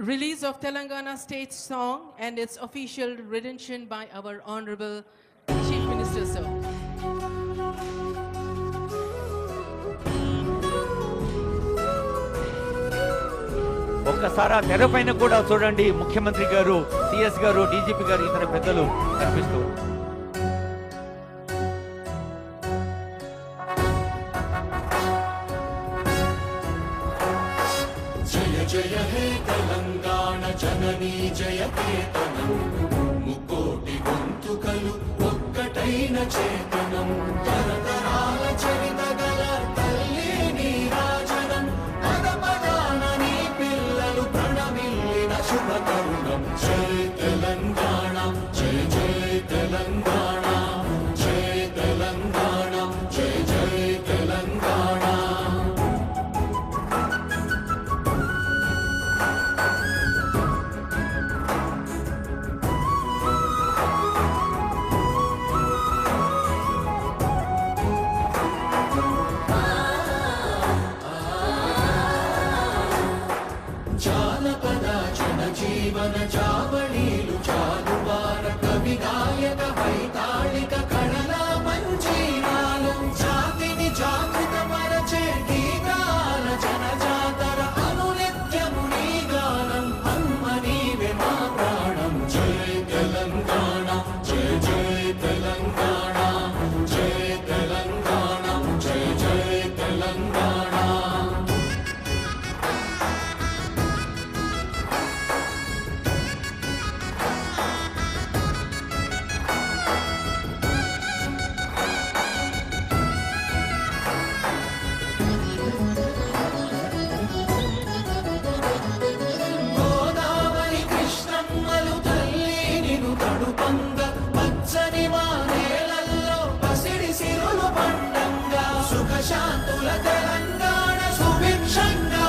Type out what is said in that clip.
release of Telangana state song and its official rendition by our Honorable Chief Minister, sir. ఒక్కసారి ఆ తెర పైన కూడా చూడండి ముఖ్యమంత్రి గారు సిఎస్ గారు డీజీపీ గారు ఇతర పెద్దలు కనిపిస్తూ జయ హే తెలంగాణ జననీ జయ కేతనం ముకోటి గొంతుకలు ఒక్కటైన చేతనం. తరతరాల చరిత గల తల్లి నీరాజనం పద పదాన నీ పిల్లలు ప్రణమిల్లిన శుభ తరుణం. జయ జానపద జనజీవన జావళీలు జాలువార కవి గాయక వైతాళిక శాంతుల తెలంగాణ సుభిక్షంగా